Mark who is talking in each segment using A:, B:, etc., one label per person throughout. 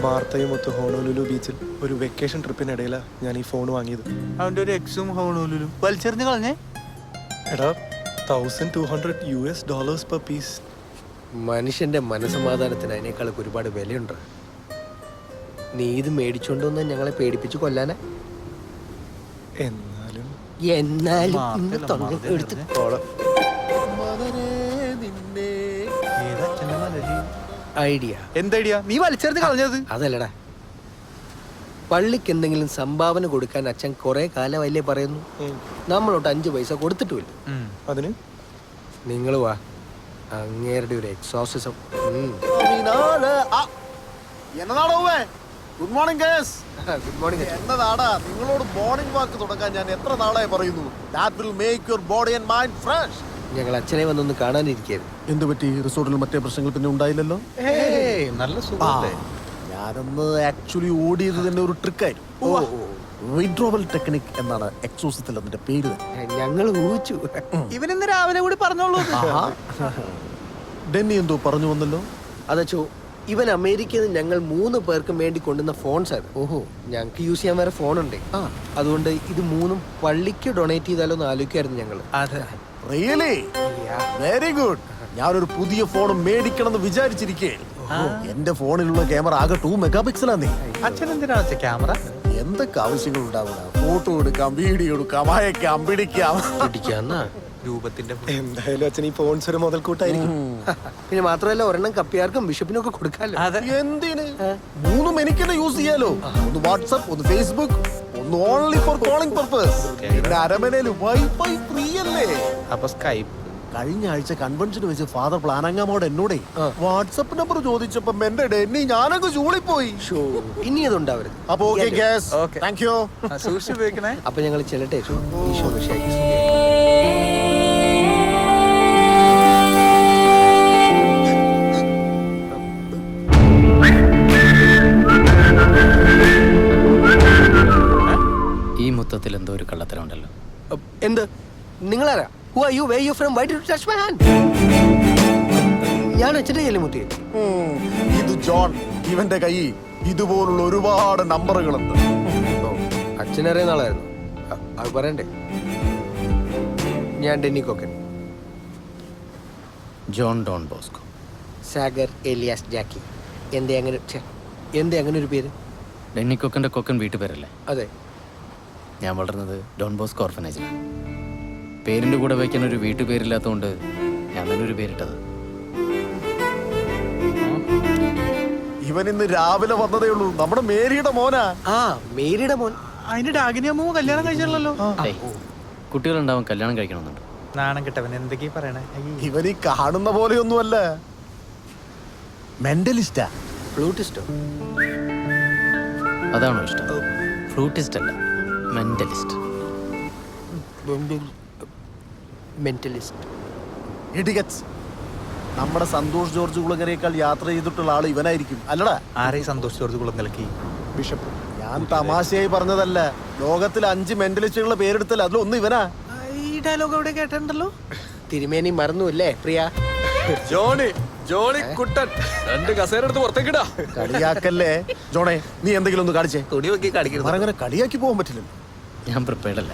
A: വാർത്തയും ഒത്ത് ഹോണോലുലു ബീച്ചിൽ ഒരു വെക്കേഷൻ ട്രിപ്പിനിടയിലാണ് ഞാൻ ഈ ഫോൺ വാങ്ങിയത്.
B: അവന്റെ ഒരു എക്സും ഹോണോലുലു. വലിച്ചെറിഞ്ഞ് കളഞ്ഞേ.
A: എടാ thousand two hundred U S dollars per piece
C: മനുഷ്യന്റെ മനസമാധാനത്തിന് അതിനേക്കാളൊക്കെ ഒരുപാട് വിലയുണ്ട്. നീ ഇത് മേടിച്ചോണ്ട് വന്ന് ഞങ്ങളെ പേടിപ്പിച്ച് കൊല്ലാനാ?
A: എന്നാലും
C: എന്നാലും ഇന്ന് തൊണ്ട എടുത്ത്. കോളം. ഐഡിയ.
B: എന്തടിയാ നീ വലിച്ചെറിഞ്ഞ് കളഞ്ഞത്.
C: അതല്ലടാ. പള്ളിക്ക് എന്തെങ്കിലും സംഭാവന കൊടുക്കാൻ അച്ഛൻ കുറെ കാലമല്ലേ പറയുന്നു. നമ്മളോട്ട് അഞ്ചു പൈസ കൊടുത്തിട്ടുമില്ല.
A: അതിന്?
C: നിങ്ങൾ വാ. അങ്ങേരുടെ ഒരു exorcism
D: എന്നതാടോ good morning case
C: good morning
D: എന്നതാടാ? നിങ്ങളോട് മോർണിംഗ് വാക്ക് തുടങ്ങാൻ ഞാൻ എത്ര നാളായി പറയുന്നു? That will make your body and mind fresh
C: ഞങ്ങൾ അച്ഛനെ വന്നൊന്ന് കാണാനിരിക്കായിരുന്നു.
D: എന്ത് പറ്റി? റിസോർട്ടിൽ മറ്റേ പ്രശ്നങ്ങൾ പിന്നെ ഉണ്ടായില്ലല്ലോ?
B: നല്ല സുഖല്ലേ
D: ഞാനൊന്ന് ആക്ച്വലി ഓടിയത് തന്നെ ഒരു ട്രിക്കായിരുന്നു വിഡ്രോവൽ ടെക്നിക് എന്നാണ് എക്സോസത്തിൽ അതിന്റെ പേര്.
C: ഞങ്ങൾ ഊഹിച്ചു.
B: ഇവനിന്ന് രാവിലെ കൂടി പറഞ്ഞോളൂ
D: ആഹാ. ഡെന്നി എന്തോ പറഞ്ഞു വന്നല്ലോ?
C: അതച്ചോ ഇവൻ അമേരിക്കയിൽ നിന്ന് ഞങ്ങൾ മൂന്ന് പേർക്കും വേണ്ടി കൊണ്ടുവന്ന ഫോൺസ് ആണ് ഓഹോ. ഞങ്ങൾക്ക് യൂസ് ചെയ്യാൻ വേറെ ഫോൺ ഉണ്ട്.
D: ആ.
C: അതുകൊണ്ട് ഇത് മൂന്നും പള്ളിക്ക് ഡൊണേറ്റ് ചെയ്താലോ എന്ന് ആലോചിക്കായിരുന്നു ഞങ്ങൾ
B: അതെ.
D: റിയലി വെരി ഗുഡ് ഞാനൊരു പുതിയ ഫോൺ മേടിക്കണം എന്ന് വിചാരിച്ചിരിക്കേ എന്റെ ഫോണിലുള്ള ക്യാമറ ആകെ ടൂ മെഗാ പിക്സലാന്നേ
B: അച്ഛൻ എന്തിനാ ക്യാമറ?
D: എന്തൊക്കെ ആവശ്യങ്ങൾ ഉണ്ടാവുക ഫോട്ടോ എടുക്കാം വീഡിയോ എടുക്കാം അയക്കാം പിടിക്കാം.
C: പിടിക്കാന്നാ.
B: രൂപത്തിന്റെ
A: എന്തായാലും അച്ഛൻ ഈ ഫോൺസ് ഒരു മുതൽക്കൂട്ടായിരിക്കും.
C: പിന്നെ മാത്രമല്ല ഒരെണ്ണം കപ്പിയാർക്കും ബിഷപ്പിനും ഒക്കെ കൊടുക്കാമല്ലോ
B: അതെ.
D: എന്തിന്? മൂന്നും എനിക്കെന്നെ യൂസ് ചെയ്യാലോ? ഒന്ന് വാട്സപ്പ് ഒന്ന് Facebook only for calling purpose പിന്നെ അരമനയിൽ വൈഫൈ ഫ്രീ അല്ലേ?
B: അപ്പൊ സ്കൈപ്പ്
D: കഴിഞ്ഞ ആഴ്ച കൺവെൻഷൻ വെച്ച് ഫാദർ പ്ലാനങ്ങാമോട് എന്നോടേ. വാട്സപ്പ് നമ്പർ ചോദിച്ചപ്പോ എന്റെ ഡെന്നി ഞാനങ്ങ് ചൂളിപ്പോയി.
C: ഷോ ഇനി അതുണ്ടാവരുത്
D: അപ്പൊ ഓക്കെ ഗ്യാസ്
B: Okay.
D: താങ്ക് യു
B: സൂക്ഷിച്ചു
C: അപ്പൊ ഞങ്ങൾ ചെല്ലട്ടെ നിങ്ങളാരാ you? Where are you from? Why did you touch my hand? ഞാൻ അച്ഛന്റെ കയ്യിൽ ചെല്ലുമുത്തി
D: ഇത് ജോൺ ഇവന്റെ കൈ. ഇതുപോലുള്ള ഒരുപാട് നമ്പറുകളുണ്ട്.
C: അച്ഛനറിയുന്ന ആളായിരുന്നു. അ- അത് പറയണ്ടേ? ഞാൻ Denny Kokkan.
E: John Don Bosco.
C: Sagar alias Jackie. എന്തേ അങ്ങനെ ഛെ, എന്തേ അങ്ങനെ ഒരു പേര്?
E: ഡെന്നി കൊക്കന്റെ കൊക്കൻ വീട്ടുപേരല്ലേ?
C: അതെ.
E: ഞാൻ വളർന്നത് ഡോൺ ബോസ്കോ ഓർഫനേജിലാണ്. പേരിന്റെ കൂടെ വയ്ക്കാൻ ഒരു വീട്ടുപേരില്ലാത്തതുകൊണ്ട് ഞാൻ തന്നെ ഒരു പേരിട്ടത്.
D: ഇവൻ ഇന്ന് രാവിലെ വന്നതേ ഉള്ളൂ. നമ്മുടെ മേരിയുടെ മോനാ.
C: ആ മേരിയുടെ മോൻ.
B: അതിന്റെ ഡാഗിനി അമ്മ കല്യാണം കഴിച്ചല്ലോ
E: കുട്ടികൾ കുട്ടികളുണ്ടാവും കല്യാണം കഴിക്കണമെന്നുണ്ട്
B: നാണം കിട്ടവൻ എന്തൊക്കെയാ പറയണേ? അയ്യേ.
D: ഇവൻ ഈ കാണുന്ന പോലെയൊന്നുമല്ല. മെന്റലിസ്റ്റാ
C: ഫ്ലൂട്ടിസ്റ്റോ?
E: അതാണോ ഇഷ്ടം? ഫ്ലൂട്ടിസ്റ്റ് അല്ല മെന്റലിസ്റ്റ്
C: മെന്റലിസ്റ്റ്.
D: ഇടികച്ച്. നമ്മുടെ സന്തോഷ് ജോർജ് കുളങ്ങരയേക്കാൾ യാത്ര ചെയ്തിട്ടുള്ള ആൾ ഇവനായിരിക്കും. അല്ലടാ.
B: ആരെയും സന്തോഷ് ജോർജ് കുളങ്ങലക്കി
A: ബിഷപ്പ്
D: ഞാൻ തമാശയായി പറഞ്ഞതല്ല. ലോകത്തിൽ അഞ്ച് മെന്റലിസ്റ്റുകളുടെ പേരെടുത്തല്ല? അതിലൊന്നും ഇവനാ.
B: ഈ ഡയലോഗ് എവിടെ കേട്ടിട്ടുണ്ടല്ലോ?
C: തിരുമേനി മറന്നു അല്ലേ പ്രിയ?
F: ജോണി ജോണി കുട്ടൻ. രണ്ട് കസേര എടുത്ത് പുറത്തേക്കിടാ
D: കളിയാക്കല്ലേ? ജോണേ നീ എന്തെങ്കിലും ഒന്ന് കാണിച്ചേ.
F: തുണി നോക്കി കാണിക്കരുത്
D: അങ്ങനെ കളിയാക്കി പോകാൻ പറ്റില്ല
E: ഞാൻ പ്രിപ്പയർഡ് അല്ല.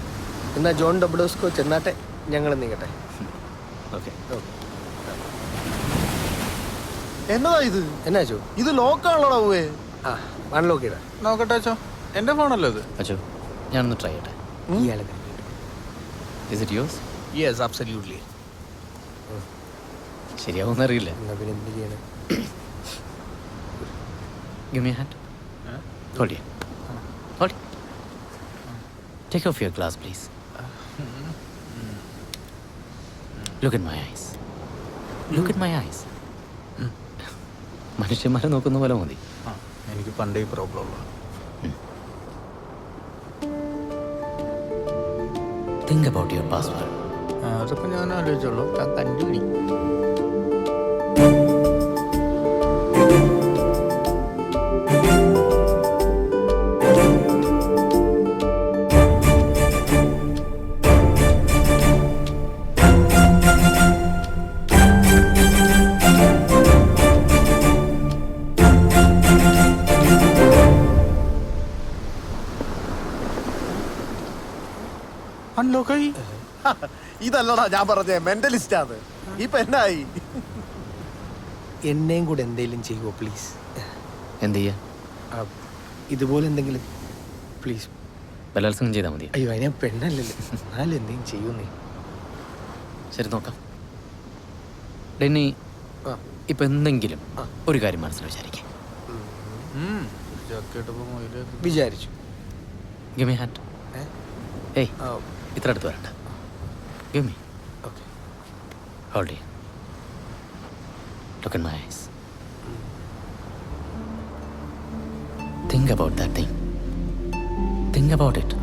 C: എന്നാ ജോൺ ഡബ്ലോസ്കോ ചെന്നാട്ടെ. ഞങ്ങൾ നീങ്ങട്ടെ.
E: ഓക്കെ.
D: എന്നതാ ഇത്?
C: എന്നാ ചോ
D: ഇത് ലോക്കാണല്ലോടാ ഉവേ
C: ആ അൺലോക്ക് ചെയ്താ
B: നോക്കട്ടെ അച്ചോ. എന്റെ ഫോണല്ലോ ഇത്?
E: അച്ചോ ഞാനൊന്ന് ട്രൈ ചെയ്യട്ടെ.
C: ഇയാളെ
E: is it yes
F: yes absolutely
E: ശരിയാവുമെന്ന് അറിയില്ല.
C: എന്നാ പിന്നെ എന്ത് ചെയ്യണം?
E: Give me a hand. Hold it. Hold it. Take off your glass, please. Look in my eyes look in my eyes മനുഷ്യന്മാരെ നോക്കുന്ന പോലെ മതി.
B: എനിക്ക് പണ്ടേ പ്രോബ്ലം ഉള്ളു
E: തിങ്ക് അബൌട്ട് യുവർ പാസ്വേഡ്
B: അതൊക്കെ ഞാൻ ആലോചിച്ചോളൂ ഞാൻ കണ്ടുപിടി. അൺലോക്കായി?
D: ഇതല്ലടാ ഞാൻ പറഞ്ഞേ മെന്റലിസ്റ്റ് ആണ്. ഇപ്പൊ എന്നായി?
C: എന്നെയും കൂടെ എന്തെങ്കിലും ചെയ്യുമോ പ്ലീസ്
E: എന്ത് ചെയ്യാ?
C: ഇതുപോലെ എന്തെങ്കിലും പ്ലീസ്
E: ബലാത്സംഗം ചെയ്താൽ മതി.
C: അയ്യോ അതിനെ പെണ്ണല്ലല്ലോ. എന്നാലും എന്തെങ്കിലും ചെയ്യുന്നേ.
E: ശരി നോക്കാം. ഡെന്നി. ഇപ്പൊ എന്തെങ്കിലും ഒരു കാര്യം മനസ്സിൽ വിചാരിക്കാം.
C: വിചാരിച്ചു.
E: ഗിമി ഹാൻഡ്
C: ഏ?
E: ഏയ്. ഇത്ര അടുത്ത് വരണ്ട. Gimme
C: okay
E: hold look in my eyes think about that thing think about it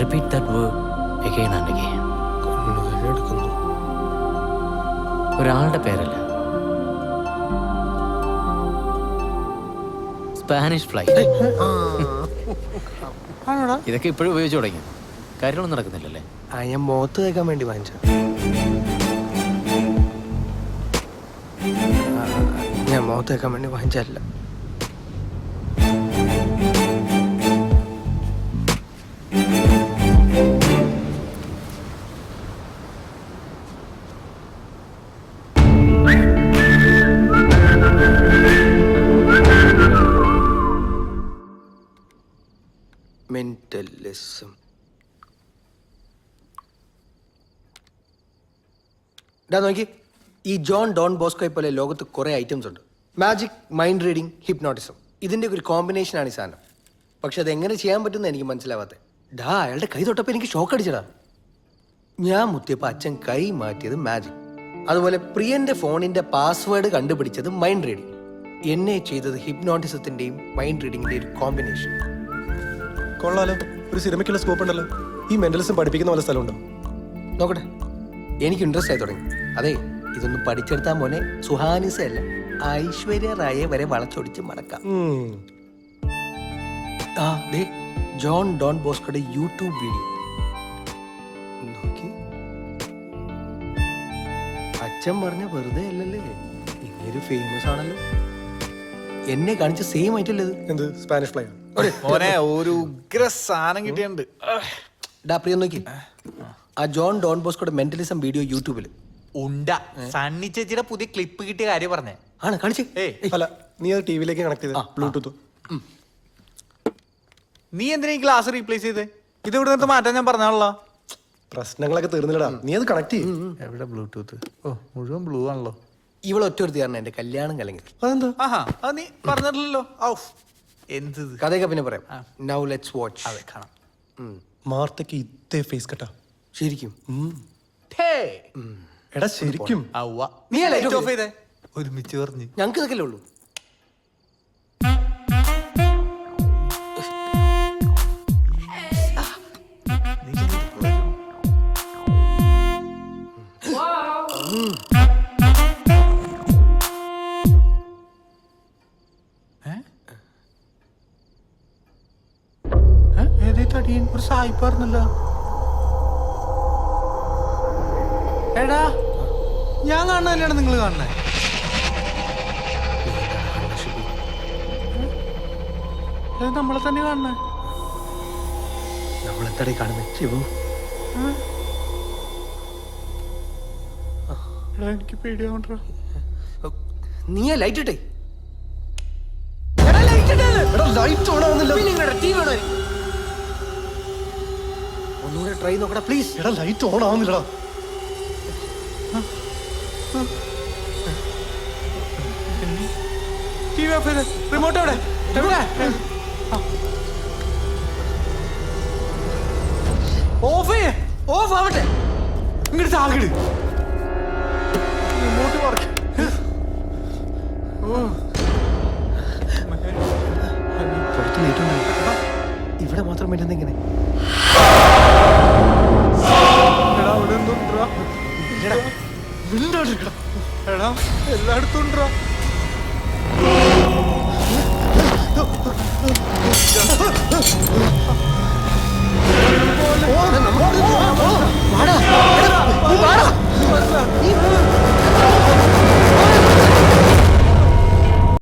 E: repeat that word again and
C: again
E: ഒരാളുടെ പേരല്ല. Spanish fly.
B: ആണോടാ?
E: ഇതൊക്കെ ഇപ്പോഴും ഉപയോഗിച്ച് തുടങ്ങി. കാര്യങ്ങളൊന്നും നടക്കുന്നില്ലല്ലേ?
C: ആ ഞാൻ മുഖത്ത് തേക്കാൻ വേണ്ടി വാങ്ങിച്ച ഞാൻ മുഖത്ത് തേക്കാൻ വേണ്ടി വാങ്ങിച്ചല്ല മെന്റലിസം ഇതാ നോക്കി. ഈ ജോൺ ഡോൺ ബോസ്കോയെ പോലെ ലോകത്ത് കുറേ ഐറ്റംസ് ഉണ്ട്. Magic mind reading hypnotism. ഇതിന്റെ ഒരു കോമ്പിനേഷനാണ് ഈ സാധനം. പക്ഷെ അത് എങ്ങനെ ചെയ്യാൻ പറ്റുമെന്ന് എനിക്ക് മനസ്സിലാവാത്തത് ഡാ അയാളുടെ കൈ തൊട്ടപ്പോൾ എനിക്ക് ഷോക്ക് അടിച്ചടാ. ഞാൻ മുത്തിയപ്പോൾ അച്ഛൻ കൈ മാറ്റിയത് മാജിക്. അതുപോലെ പ്രിയന്റെ ഫോണിന്റെ പാസ്വേഡ് കണ്ടുപിടിച്ചത് മൈൻഡ് റീഡിംഗ് എന്നെ ചെയ്തത് ഹിപ്നോട്ടിസത്തിന്റെയും മൈൻഡ് റീഡിങ്ങിന്റെയും ഒരു കോമ്പിനേഷൻ
A: കൊള്ളാലോ. ഒരു സിനിമയ്ക്കുള്ള സ്കോപ്പ് ഉണ്ടല്ലോ. ഈ മെന്റലിസം പഠിപ്പിക്കുന്ന പോലെ സ്ഥലമുണ്ടോ.
C: നോക്കട്ടെ. എനിക്ക് ഇൻട്രസ്റ്റ് ആയി തുടങ്ങി. അതെ ഇതൊന്നും പഠിച്ചെടുത്താൽ മോനെ സുഹാനിസ അല്ല ഐശ്വര്യ റായെ വരെ വളച്ചൊടിച്ച് മടക്കാം. ആ ദേ ജോൺ ഡോൺ ബോസ്കോയുടെ യൂട്യൂബ് വീഡിയോ. നോക്കി. അച്ഛൻ പറഞ്ഞ വെറുതെ അല്ലല്ലേ? ഇങ്ങനെ ഫേമസ് ആണല്ലോ. എന്നെ കാണിച്ച സെയിം ആയിട്ടല്ലേ
A: എന്ത്? സ്പാനിഷ് ഫ്ലൈ
B: മോനെ ഒരു ഉഗ്ര സാധനം കിട്ടിയിട്ടുണ്ട്.
C: ഡാ പ്രിയ നോക്കി. ആ ജോൺ ഡോൺ ബോസ്കോയുടെ മെന്റലിസം വീഡിയോ യൂട്യൂബിൽ
B: ഉണ്ട. സണ്ണി ചേച്ചിയുടെ പുതിയ ക്ലിപ്പ് കിട്ടിയ കാര്യം പറഞ്ഞേ.
C: ആണ് കാണിച്ചു.
B: ഏയ്.
A: അല്ല നീ അത് ടി വിയിലേക്ക് കണക്ട് ചെയ്ത്. ബ്ലൂടൂത്ത്
B: നീ എന്തിനാ ഈ ഗ്ലാസ് റീപ്ലേസ് ചെയ്തേ? ഇത് ഇവിടെ നിന്ന് മാറ്റാൻ ഞാൻ പറഞ്ഞാണല്ലോ.
A: പ്രശ്നങ്ങളൊക്കെ തീർന്നില്ലടാ. നീ അത് കണക്ട് ചെയ്യും.
B: എവിടെ ബ്ലൂടൂത്ത് ഓ മുഴുവൻ ബ്ലൂ ആണല്ലോ.
C: ഇവളൊറ്റ ഒരു കാരണം എന്റെ കല്യാണം കലങ്ങി.
A: അതെന്താ?
B: ആഹാ അത് നീ പറഞ്ഞിട്ടില്ലല്ലോ. ഔഫ്. എന്ത്?
C: കഥയൊക്കെ പിന്നെ പറയാം. നൗ ലെറ്റ്സ് വാച്ച്
B: അതെ കാണാം.
A: മാർത്തയ്ക്ക് ഇതേ ഫേസ് കട്ടാ.
C: ശരിക്കും.
A: എടാ ശരിക്കും.
C: നീ
B: ലൈറ്റ് ഓഫ് ചെയ്തേ? ഒരുമിച്ച് പറഞ്ഞു.
C: ഞങ്ങൾക്ക് ഇതൊക്കെ ഉള്ളൂ?
B: ഏതേ പറഞ്ഞല്ലോ എടാ ഞാൻ കാണുന്നതല്ലാണ് നിങ്ങൾ കാണുന്നത് നമ്മളെ തന്നെ കാണുന്നേ.
C: നമ്മളെത്തടേ കാണുന്നേ? ശിവു.
B: എനിക്ക് പേടിയാവണ്ടാ
C: നീ ലൈറ്റ് ഇട്ടേ.
A: ലൈറ്റ് ഓൺ ടീ
C: ഒന്നുകൂടെ ട്രൈ നോക്കടാ പ്ലീസ്
A: എടാ ലൈറ്റ് ഓൺ ആവുന്നില്ലടാ.
B: ടി വി ഓഫ് ചെയ്ത്. റിമോട്ട് എവിടെ? എവിടെ? ഓഫ് ഓഫ് ആവട്ടെ. ഇങ്ങോട്ട് താകിട് റിമോട്ട് വർക്ക്
C: ഇവിടെ മാത്രം പറ്റുന്ന ഇങ്ങനെ
B: എടാ എല്ലായിടത്തും ഉണ്ടാ? വാടാ.
C: നീ വാടാ.